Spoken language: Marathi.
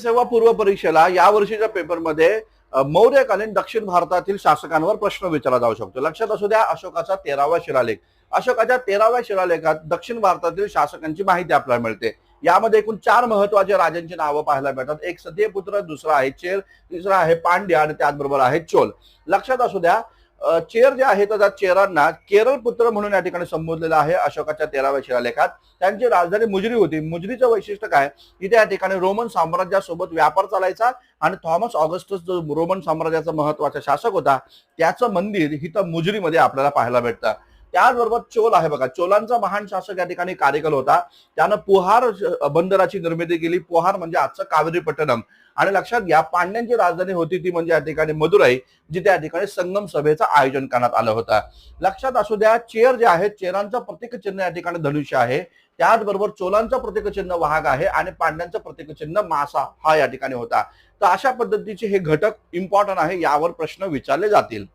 सेवा पूर्व परीक्षेला या वर्षीच्या पेपरमध्ये मौर्यकालीन दक्षिण भारतातील शासकांवर प्रश्न विचारला जाऊ शकतो. लक्षात असू द्या अशोकाचा तेरावा शिलालेख. अशोकाच्या तेराव्या शिलालेखात दक्षिण भारतातील शासकांची माहिती आपल्याला मिळते. यामध्ये एकूण चार महत्त्वाचे राजांची नावं पाहायला मिळतात. एक सत्यपुत्र दुसरा आहे चेर तिसरा आहे पांड्या आणि त्याचबरोबर आहे चोल. लक्षात असू द्या चेअर चेर जे आहेत त्या चेरांना केरळ पुत्र म्हणून या ठिकाणी संबोधलेलं आहे अशोकाच्या तेराव्या शिलालेखात. त्यांची राजधानी मुजरी होती. मुजरीचं वैशिष्ट्य काय? इथे या ठिकाणी रोमन साम्राज्यासोबत व्यापार चालायचा आणि थॉमस ऑगस्टस जो रोमन साम्राज्याचा महत्त्वाचा शासक होता त्याचं मंदिर इथं मुजरीमध्ये आपल्याला पाहायला भेटतं. त्याचबरोबर चोल आहे बघा. चोलांचा महान शासक या ठिकाणी कार्यकल होता. त्यानं पुहार बंदराची निर्मिती केली. पुहार म्हणजे आजचं कावेरीपट्टणम. आणि लक्षात घ्या पांड्यांची राजधानी होती ती म्हणजे या ठिकाणी मदुराई जिथे या ठिकाणी संगम सभेचं आयोजन करण्यात आलं होतं. लक्षात असू द्या चेअर जे आहे चेरांचं प्रतीक चिन्ह या ठिकाणी धनुष्य आहे. त्याचबरोबर चोलांचं प्रतीक चिन्ह वाहक आहे आणि पांड्यांचं प्रतीक चिन्ह मासा हा या ठिकाणी होता. तर अशा पद्धतीचे हे घटक इम्पॉर्टंट आहे यावर प्रश्न विचारले जातील.